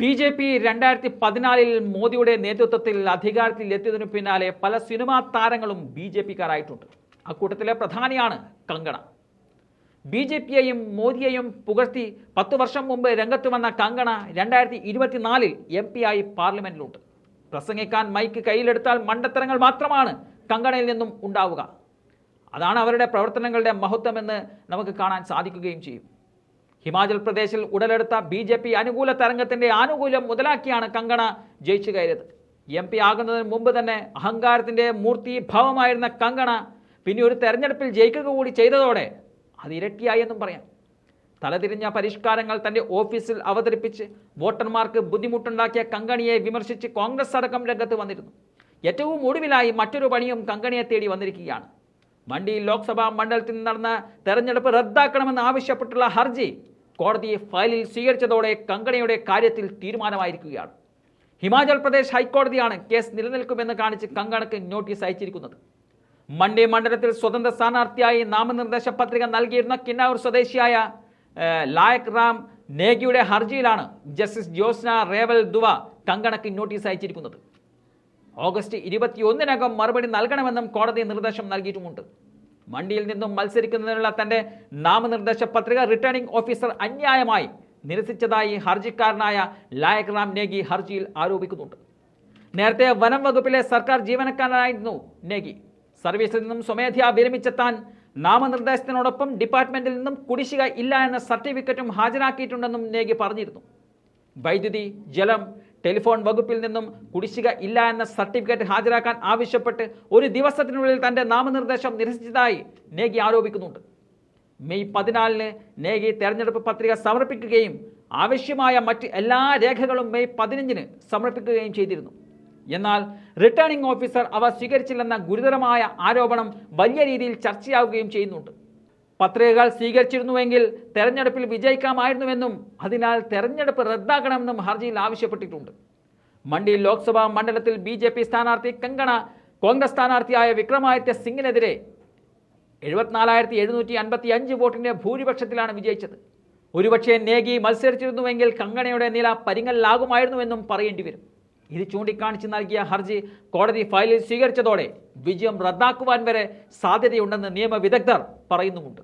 B J P രണ്ടായിരത്തി പതിനാലിൽ മോദിയുടെ നേതൃത്വത്തിൽ അധികാരത്തിൽ എത്തിയതിനു പിന്നാലെ പല സിനിമാ താരങ്ങളും ബി ജെ പിക്കാരായിട്ടുണ്ട്. അക്കൂട്ടത്തിലെ പ്രധാനിയാണ് കങ്കണ. ബി ജെ പിയെയും മോദിയെയും പുകഴ്ത്തി പത്ത് വർഷം മുമ്പ് രംഗത്ത് വന്ന കങ്കണ രണ്ടായിരത്തി ഇരുപത്തിനാലിൽ എം പി ആയി പാർലമെന്റിലുണ്ട്. പ്രസംഗിക്കാൻ മൈക്ക് കയ്യിലെടുത്താൽ മണ്ടത്തരങ്ങൾ മാത്രമാണ് കങ്കണയിൽ നിന്നും ഉണ്ടാവുക. അതാണ് അവരുടെ പ്രവർത്തനങ്ങളുടെ മഹത്വമെന്ന് നമുക്ക് കാണാൻ സാധിക്കുകയും ചെയ്യും. ഹിമാചൽ പ്രദേശിൽ ഉടലെടുത്ത ബി ജെ പി അനുകൂല തരംഗത്തിന്റെ ആനുകൂല്യം മുതലാക്കിയാണ് കങ്കണ ജയിച്ചു കയറിയത്. എം പി ആകുന്നതിന് മുമ്പ് തന്നെ അഹങ്കാരത്തിന്റെ മൂർത്തി ഭാവമായിരുന്ന കങ്കണ പിന്നെ ഒരു തെരഞ്ഞെടുപ്പിൽ ജയിക്കുക കൂടി ചെയ്തതോടെ അത് ഇരട്ടിയായി എന്നും പറയാം. തലതിരിഞ്ഞ പരിഷ്കാരങ്ങൾ തന്റെ ഓഫീസിൽ അവതരിപ്പിച്ച് വോട്ടർമാർക്ക് ബുദ്ധിമുട്ടുണ്ടാക്കിയ കങ്കണിയെ വിമർശിച്ച് കോൺഗ്രസ് അടക്കം രംഗത്ത് വന്നിരുന്നു. ഏറ്റവും ഒടുവിലായി മറ്റൊരു പണിയും കങ്കണിയെ തേടി വന്നിരിക്കുകയാണ്. മണ്ഡി ലോക്സഭാ മണ്ഡലത്തിൽ നടന്ന തെരഞ്ഞെടുപ്പ് റദ്ദാക്കണമെന്ന് ആവശ്യപ്പെട്ടുള്ള ഹർജി കോടതി ഫയലിൽ സ്വീകരിച്ചതോടെ കങ്കണയുടെ കാര്യത്തിൽ തീരുമാനമായിരിക്കുകയാണ്. ഹിമാചൽ പ്രദേശ് ഹൈക്കോടതിയാണ് കേസ് നിലനിൽക്കുമെന്ന് കാണിച്ച് കങ്കണക്ക് നോട്ടീസ് അയച്ചിരിക്കുന്നത്. മണ്ഡി മണ്ഡലത്തിൽ സ്വതന്ത്ര സ്ഥാനാർത്ഥിയായി നാമനിർദ്ദേശ പത്രിക നൽകിയിരുന്ന കിന്നാവൂർ സ്വദേശിയായ ലായക് റാം നേഗിയുടെ ഹർജിയിലാണ് ജസ്റ്റിസ് ജ്യോസ്ന റേവൽ ദുവ കങ്കണക്ക് നോട്ടീസ് അയച്ചിരിക്കുന്നത്. ഓഗസ്റ്റ് ഇരുപത്തിയൊന്നിനകം മറുപടി നൽകണമെന്നും കോടതി നിർദ്ദേശം നൽകിയിട്ടുമുണ്ട്. മണ്ഡിയിൽ നിന്നും മത്സരിക്കുന്നതിനുള്ള തന്റെ നാമനിർദ്ദേശ പത്രിക റിട്ടേണിംഗ് ഓഫീസർ അന്യായമായി നിരസിച്ചതായി ഹർജിക്കാരനായ ലായക് റാം നേഗി ഹർജിയിൽ ആരോപിക്കുന്നുണ്ട്. നേരത്തെ വനം വകുപ്പിലെ സർക്കാർ ജീവനക്കാരനായിരുന്നു നേഗി. സർവീസിൽ നിന്നും സ്വമേധയാ വിരമിച്ചെത്താൻ നാമനിർദ്ദേശത്തിനോടൊപ്പം ഡിപ്പാർട്ട്മെന്റിൽ നിന്നും കുടിശ്ശിക ഇല്ല എന്ന സർട്ടിഫിക്കറ്റും ഹാജരാക്കിയിട്ടുണ്ടെന്നും നേഗി പറഞ്ഞിരുന്നു. വൈദ്യുതി ജലം ടെലിഫോൺ വകുപ്പിൽ നിന്നും കുടിശ്ശിക ഇല്ല എന്ന സർട്ടിഫിക്കറ്റ് ഹാജരാക്കാൻ ആവശ്യപ്പെട്ട് ഒരു ദിവസത്തിനുള്ളിൽ തന്റെ നാമനിർദ്ദേശം നിരസിച്ചതായി നേഗി ആരോപിക്കുന്നുണ്ട്. മെയ് പതിനാലിന് നേഗി തെരഞ്ഞെടുപ്പ് പത്രിക സമർപ്പിക്കുകയും ആവശ്യമായ മറ്റ് എല്ലാ രേഖകളും മെയ് പതിനഞ്ചിന് സമർപ്പിക്കുകയും ചെയ്തിരുന്നു. എന്നാൽ റിട്ടേണിംഗ് ഓഫീസർ അവ സ്വീകരിച്ചില്ലെന്ന ഗുരുതരമായ ആരോപണം വലിയ രീതിയിൽ ചർച്ചയാവുകയും ചെയ്യുന്നുണ്ട്. പത്രികകൾ സ്വീകരിച്ചിരുന്നുവെങ്കിൽ തെരഞ്ഞെടുപ്പിൽ വിജയിക്കാമായിരുന്നുവെന്നും അതിനാൽ തെരഞ്ഞെടുപ്പ് റദ്ദാക്കണമെന്നും ഹർജിയിൽ ആവശ്യപ്പെട്ടിട്ടുണ്ട്. മണ്ഡി ലോക്സഭാ മണ്ഡലത്തിൽ ബി ജെ പി സ്ഥാനാർത്ഥി കങ്കണ കോൺഗ്രസ് സ്ഥാനാർത്ഥിയായ വിക്രമാദിത്യ സിംഗിനെതിരെ എഴുപത്തിനാലായിരത്തി എഴുന്നൂറ്റി അൻപത്തി അഞ്ച് വോട്ടിന്റെ ഭൂരിപക്ഷത്തിലാണ് വിജയിച്ചത്. ഒരുപക്ഷെ നേഗി മത്സരിച്ചിരുന്നുവെങ്കിൽ കങ്കണയുടെ നില പരിങ്ങലിലാകുമായിരുന്നുവെന്നും പറയേണ്ടി വരും. ഇത് ചൂണ്ടിക്കാണിച്ച് നൽകിയ ഹർജി കോടതി ഫയലിൽ സ്വീകരിച്ചതോടെ വിജയം റദ്ദാക്കുവാൻ വരെ സാധ്യതയുണ്ടെന്ന് നിയമവിദഗ്ധർ പറയുന്നുമുണ്ട്.